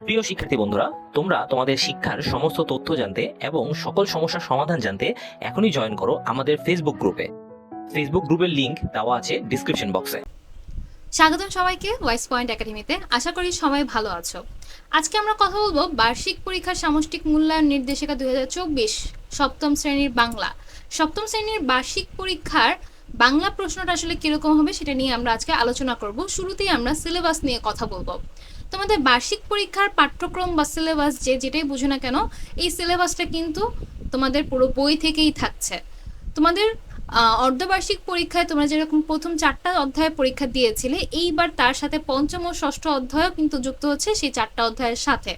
প্রিয় শিক্ষার্থী বন্ধুরা, তোমরা তোমাদের শিক্ষার সমস্ত তথ্য জানতে এবং সকল সমস্যার সমাধান জানতে এখনই জয়েন করো আমাদের ফেসবুক গ্রুপে ফেসবুক গ্রুপের লিংক দেওয়া আছে ডিসক্রিপশন বক্সে স্বাগতম সবাইকে ওয়াইস পয়েন্ট একাডেমিতে আশা করি সবাই ভালো আছো। আজকে আমরা কথা বলব বার্ষিক পরীক্ষার সামষ্টিক মূল্যায়ন নির্দেশিকা দুই হাজার চব্বিশ সপ্তম শ্রেণির বাংলা। সপ্তম শ্রেণির বার্ষিক পরীক্ষার বাংলা প্রশ্নটা আসলে কীরকম হবে সেটা নিয়ে আমরা আজকে আলোচনা করব। শুরুতেই আমরা সিলেবাস নিয়ে কথা বলব। তোমাদের বার্ষিক পরীক্ষার পাঠ্যক্রম বা সিলেবাস যে যেটাই বুঝো না কেন, এই সিলেবাসটা কিন্তু তোমাদের পুরো বই থেকেই থাকছে। তোমাদের অর্ধবার্ষিক পরীক্ষায় তোমরা যেরকম প্রথম চারটা অধ্যায় পরীক্ষা দিয়েছিলে, এইবার তার সাথে পঞ্চম ও ষষ্ঠ অধ্যায়ও কিন্তু যুক্ত হচ্ছে সেই চারটা অধ্যায়ের সাথে।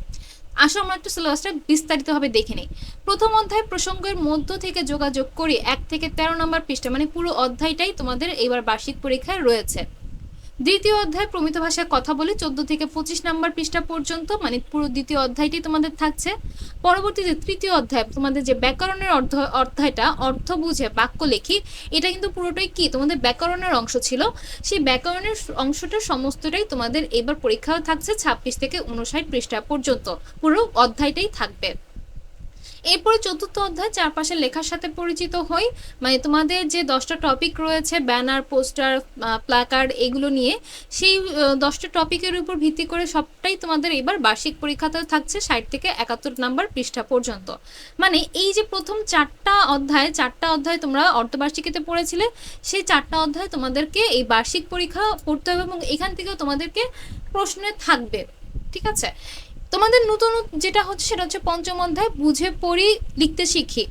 আসো, আমরা একটু সিলেবাসটা বিস্তারিতভাবে দেখে নিই। প্রথম অধ্যায় প্রসঙ্গের মধ্য থেকে যোগাযোগ করে, এক থেকে তেরো নম্বর পৃষ্ঠা মানে পুরো অধ্যায়টাই তোমাদের এবার বার্ষিক পরীক্ষায় রয়েছে। দ্বিতীয় অধ্যায় প্রমিত ভাষায় কথা বলি চোদ্দ থেকে পঁচিশ নাম্বার পৃষ্ঠা পর্যন্ত মানে পুরো দ্বিতীয় অধ্যায়টি তোমাদের থাকছে। পরবর্তীতে তৃতীয় অধ্যায়, তোমাদের যে ব্যাকরণের অর্ধ অধ্যায়টা অর্থ বুঝে বাক্য লেখি, এটা কিন্তু পুরোটাই কি? তোমাদের ব্যাকরণের অংশ ছিল। সেই ব্যাকরণের অংশটা সমস্তটাই তোমাদের এবার পরীক্ষাও থাকছে ছাব্বিশ থেকে উনষাট পৃষ্ঠা পর্যন্ত। পুরো অধ্যায়টাই থাকবে। এরপরে চতুর্থ অধ্যায় চারপাশের লেখার সাথে পরিচিত হই। মানে তোমাদের যে দশটা টপিক রয়েছে ব্যানার পোস্টার প্ল্যাকার্ড এগুলো নিয়ে, সেই দশটা টপিকের উপর ভিত্তি করে সবটাই তোমাদের এবার বার্ষিক পরীক্ষাতে থাকছে ষাট থেকে একাত্তর নাম্বার পৃষ্ঠা পর্যন্ত। মানে এই যে প্রথম চারটা অধ্যায় চারটা অধ্যায় তোমরা অর্ধবার্ষিকীতে পড়েছিলে, সেই চারটা অধ্যায় তোমাদেরকে এই বার্ষিক পরীক্ষা পড়তে হবে এবং এখান থেকেও তোমাদেরকে প্রশ্নে থাকবে। ঠিক আছে? তোমাদের নতুন যেটা হচ্ছে সেটা হচ্ছে পঞ্চম অধ্যায়, বুঝে পড়ি, লিখতে শিখি।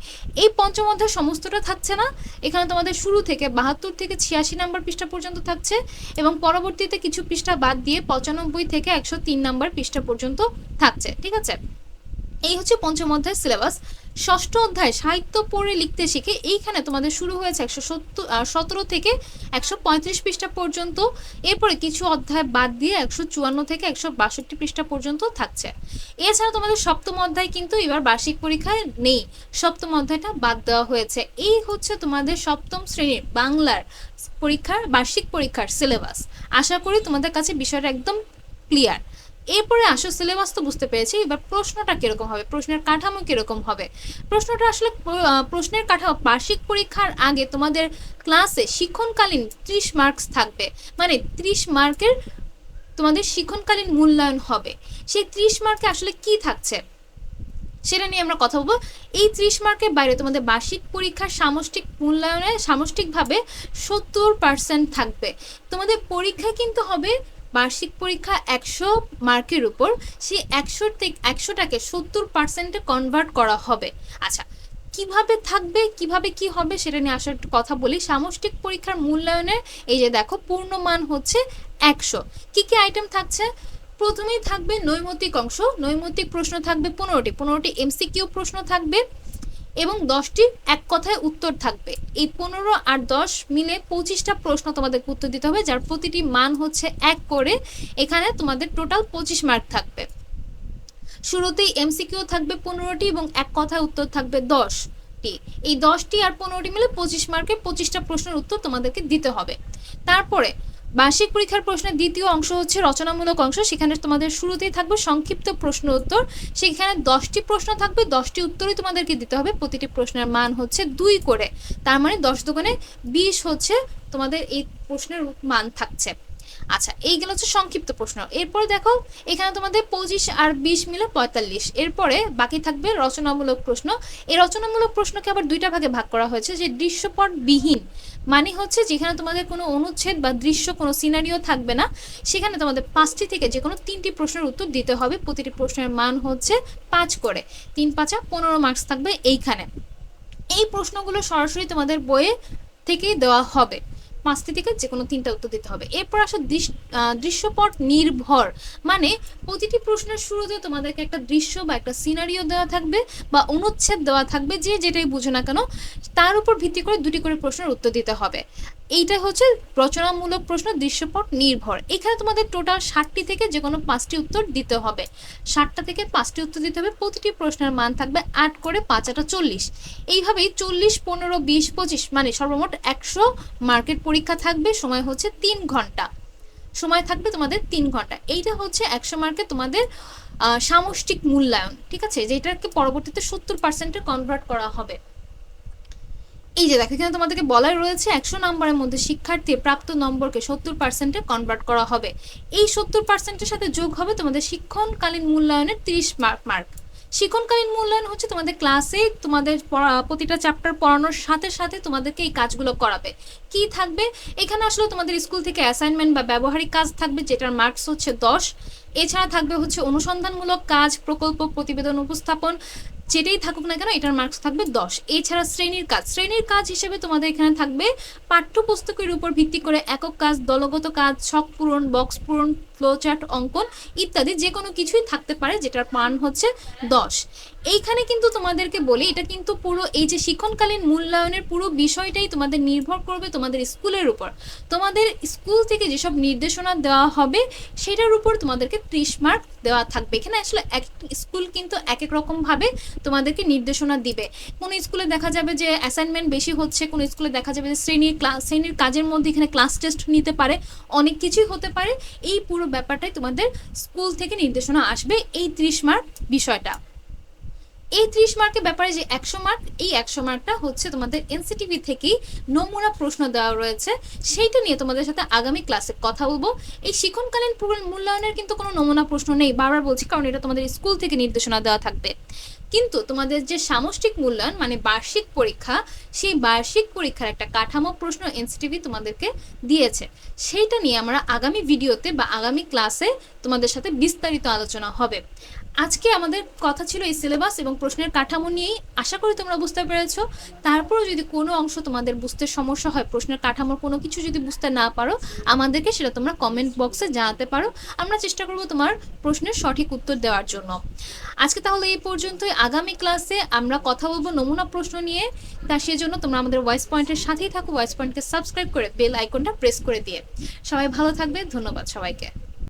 এই পঞ্চম অধ্যায় সমস্তটা থাকছে না? এখানে তোমাদের শুরু থেকে বাহাত্তর থেকে ছিয়াশি নাম্বার পৃষ্ঠা পর্যন্ত থাকছে এবং পরবর্তীতে কিছু পৃষ্ঠা বাদ দিয়ে পঁচানব্বই থেকে একশো তিন নাম্বার পৃষ্ঠা পর্যন্ত থাকছে। ঠিক আছে? এই হচ্ছে পঞ্চম অধ্যায় সিলেবাস ষষ্ঠ অধ্যায়, সাহিত্য পড়ে লিখতে শিখে এইখানে তোমাদের শুরু হয়েছে একশো সত্তর সতেরো থেকে একশো পঁয়ত্রিশ পৃষ্ঠা পর্যন্ত। এরপরে কিছু অধ্যায় বাদ দিয়ে একশো চুয়ান্ন থেকে একশো বাষট্টি পৃষ্ঠা পর্যন্ত থাকছে। এছাড়া তোমাদের সপ্তম অধ্যায় কিন্তু এবার বার্ষিক পরীক্ষায় নেই। সপ্তম অধ্যায়টা বাদ দেওয়া হয়েছে। এই হচ্ছে তোমাদের সপ্তম শ্রেণির বাংলার পরীক্ষার, বার্ষিক পরীক্ষার সিলেবাস আশা করি তোমাদের কাছে বিষয়টা একদম ক্লিয়ার এরপরে আসো সিলেবাস তো বুঝতে পেরেছি, এবার প্রশ্নটা কীরকম হবে? প্রশ্নের কাঠামো কীরকম হবে? প্রশ্নটা আসলে প্রশ্নের কাঠামো, বার্ষিক পরীক্ষার আগে তোমাদের ক্লাসে শিক্ষণকালীন ত্রিশ মার্কস থাকবে। মানে ত্রিশ মার্কের তোমাদের শিক্ষণকালীন মূল্যায়ন হবে। সেই ত্রিশ মার্কে আসলে কি থাকছে? সেটা নিয়ে আমরা কথা বলব। এই ত্রিশ মার্কের বাইরে তোমাদের বার্ষিক পরীক্ষার সামষ্টিক মূল্যায়নে সামষ্টিকভাবে সত্তর পার্সেন্ট থাকবে। তোমাদের পরীক্ষা কিন্তু হবে বার্ষিক পরীক্ষা একশো মার্কের উপর, সেই একশো থেকে একশোটাকে সত্তর পার্সেন্টে কনভার্ট করা হবে। আচ্ছা কীভাবে থাকবে, কীভাবে কি হবে সেটা নিয়ে একটু কথা বলি। সামষ্টিক পরীক্ষার মূল্যায়নের এই যে দেখো, পূর্ণমান হচ্ছে একশো। কি কি আইটেম থাকছে? প্রথমেই থাকবে নৈমিত্তিক অংশ। নৈমিত্তিক প্রশ্ন থাকবে পনেরোটি। পনেরোটি এমসিকিউ প্রশ্ন থাকবে। এবং দশটি এক কথায় উত্তর থাকবে। এই পনেরো আর দশ মিলে পঁচিশটা প্রশ্ন তোমাদের উত্তর দিতে হবে, যার প্রতিটি মান হচ্ছে এক করে। এখানে তোমাদের টোটাল পঁচিশ মার্ক থাকবে। শুরুতেই এমসিকিউ থাকবে পনেরোটি এবং এক কথায় উত্তর থাকবে দশটি। এই দশটি আর পনেরোটি মিলে পঁচিশ মার্কে পঁচিশটা প্রশ্নের উত্তর তোমাদেরকে দিতে হবে। তারপরে বার্ষিক পরীক্ষার প্রশ্নের দ্বিতীয় অংশ হচ্ছে রচনামূলক অংশ। সেখানে তোমাদের শুরুতেই থাকবে সংক্ষিপ্ত প্রশ্ন উত্তর। সেখানে দশটি প্রশ্ন থাকবে, দশটি উত্তরই তোমাদেরকে দিতে হবে। প্রতিটি প্রশ্নের মান হচ্ছে দুই করে। তার মানে দশ দোকানে বিশ হচ্ছে তোমাদের এই প্রশ্নের মান থাকছে। আচ্ছা এই গেল হচ্ছে সংক্ষিপ্ত প্রশ্ন। এরপরে দেখো, এখানে তোমাদের পঁচিশ আর বিশ মিলে পঁয়তাল্লিশ। এরপরে বাকি থাকবে রচনামূলক প্রশ্ন। এই রচনামূলক প্রশ্নকে আবার দুইটা ভাগে ভাগ করা হয়েছে, যে দৃশ্যপট বিহীন মানে হচ্ছে যেখানে তোমাদের কোনো অনুচ্ছেদ বা দৃশ্য, কোনো সিনারিও থাকবে না, সেখানে তোমাদের পাঁচটি থেকে যে কোনো তিনটি প্রশ্নের উত্তর দিতে হবে। প্রতিটি প্রশ্নের মান হচ্ছে পাঁচ করে। তিন পাঁচা পনেরো মার্কস থাকবে এইখানে। এই প্রশ্নগুলো সরাসরি তোমাদের বইয়ে থেকেই দেওয়া হবে। পাঁচটি থেকে যে কোনো তিনটা উত্তর দিতে হবে। এরপর আসো দৃশ্যপট নির্ভর। মানে প্রতিটি প্রশ্নের শুরুতে তোমাদেরকে একটা দৃশ্য বা একটা সিনারিও দেওয়া থাকবে বা অনুচ্ছেদ দেওয়া থাকবে যে যেটাই বুঝো না কেন, তার উপর ভিত্তি করে দুটি করে প্রশ্নের উত্তর দিতে হবে। এইটা হচ্ছে রচনামূলক প্রশ্ন, দৃশ্যপট নির্ভর। এখানে তোমাদের টোটাল ষাটটি থেকে যে কোনো পাঁচটি উত্তর দিতে হবে। ষাটটা থেকে পাঁচটি উত্তর দিতে হবে, প্রতিটি প্রশ্নের মান থাকবে আট করে পাঁচ আটা চল্লিশ। এইভাবেই চল্লিশ, পনেরো, বিশ, পঁচিশ মানে সর্বমোট একশো মার্কেট পরীক্ষা থাকবে, সময় হচ্ছে তিন ঘণ্টা। সময় থাকবে তোমাদের তিন ঘণ্টা। এইটা হচ্ছে একশো মার্কে তোমাদের সামষ্টিক মূল্যায়ন, ঠিক আছে? যেটাকে পরবর্তীতে সত্তর পার্সেন্টে কনভার্ট করা হবে। এই যে দেখো, এখানে তোমাদেরকে বলাই রয়েছে একশো নম্বরের মধ্যে শিক্ষার্থী প্রাপ্ত নম্বরকে সত্তর পার্সেন্টে কনভার্ট করা হবে। এই সত্তর পার্সেন্টের সাথে যোগ হবে তোমাদের শিক্ষণকালীন মূল্যায়নের তিরিশ মার্ক মার্ক শিক্ষণকালীন মূল্যায়ন হচ্ছে তোমাদের ক্লাসে তোমাদের প্রতিটা চ্যাপ্টার পড়ানোর সাথে সাথে তোমাদেরকে এই কাজগুলো করাবে। কি থাকবে? এখানে আসলে তোমাদের স্কুল থেকে অ্যাসাইনমেন্ট বা ব্যবহারিক কাজ থাকবে, যেটার মার্কস হচ্ছে দশ। এছাড়া থাকবে হচ্ছে অনুসন্ধানমূলক কাজ, প্রকল্প, প্রতিবেদন উপস্থাপন যেটাই থাকুক না কেন, এটার মার্কস থাকবে দশ। এছাড়া শ্রেণির কাজ। শ্রেণির কাজ হিসেবে তোমাদের এখানে থাকবে পাঠ্যপুস্তকের উপর ভিত্তি করে একক কাজ, দলগত কাজ, ছক পূরণ বক্স পূরণ ফ্লোচার্ট অঙ্কন ইত্যাদি যে কোনো কিছুই থাকতে পারে, যেটার মান হচ্ছে দশ। এইখানে কিন্তু তোমাদেরকে বলি, এটা কিন্তু পুরো এই যে শিক্ষণকালীন মূল্যায়নের পুরো বিষয়টাই তোমাদের নির্ভর করবে তোমাদের স্কুলের উপর। তোমাদের স্কুল থেকে যেসব নির্দেশনা দেওয়া হবে, সেটার উপর তোমাদেরকে ত্রিশ মার্ক দেওয়া থাকবে। এখানে আসলে এক স্কুল কিন্তু এক এক রকমভাবে তোমাদেরকে নির্দেশনা দিবে। কোনো স্কুলে দেখা যাবে যে অ্যাসাইনমেন্ট বেশি হচ্ছে, কোনো স্কুলে দেখা যাবে যে শ্রেণির ক্লাস শ্রেণির কাজের মধ্যে এখানে ক্লাস টেস্ট নিতে পারে, অনেক কিছুই হতে পারে। এই পুরো ব্যাপারটাই তোমাদের স্কুল থেকে নির্দেশনা আসবে এই ত্রিশ মার্ক বিষয়টা। এই ত্রিশ মার্কের ব্যাপারে যে একশো মার্ক, এই একশো মার্কটা হচ্ছে তোমাদের এনসিটিভি থেকেই নমুনা প্রশ্ন দেওয়া রয়েছে। সেইটা নিয়ে তোমাদের সাথে আগামী ক্লাসে কথা বলব। এই শিক্ষণকালীন মূল্যায়নের কিন্তু কোনো নমুনা প্রশ্ন নেই, বারবার বলছি, কারণ এটা তোমাদের স্কুল থেকে নির্দেশনা দেওয়া থাকবে। কিন্তু তোমাদের যে সামষ্টিক মূল্যায়ন মানে বার্ষিক পরীক্ষা, সেই বার্ষিক পরীক্ষার একটা কাঠামো প্রশ্ন এনসিটিভি তোমাদেরকে দিয়েছে। সেইটা নিয়ে আমরা আগামী ভিডিওতে বা আগামী ক্লাসে তোমাদের সাথে বিস্তারিত আলোচনা হবে। আজকে আমাদের কথা ছিল এই সিলেবাস এবং প্রশ্নের কাঠামো নিয়েই। আশা করি তোমরা বুঝতে পেরেছ। তারপরেও যদি কোনো অংশ তোমাদের বুঝতে সমস্যা হয়, প্রশ্নের কাঠামোর কোনো কিছু যদি বুঝতে না পারো, আমাদেরকে সেটা তোমরা কমেন্ট বক্সে জানাতে পারো। আমরা চেষ্টা করব তোমার প্রশ্নের সঠিক উত্তর দেওয়ার জন্য। আজকে তাহলে এই পর্যন্তই। আগামী ক্লাসে আমরা কথা বলব নমুনা প্রশ্ন নিয়ে। তা সেজন্য তোমরা আমাদের ভয়েস পয়েন্টের সাথেই থাকো। ভয়েস পয়েন্টকে সাবস্ক্রাইব করে বেল আইকনটা প্রেস করে দিয়ে। সবাই ভালো থাকবে। ধন্যবাদ সবাইকে।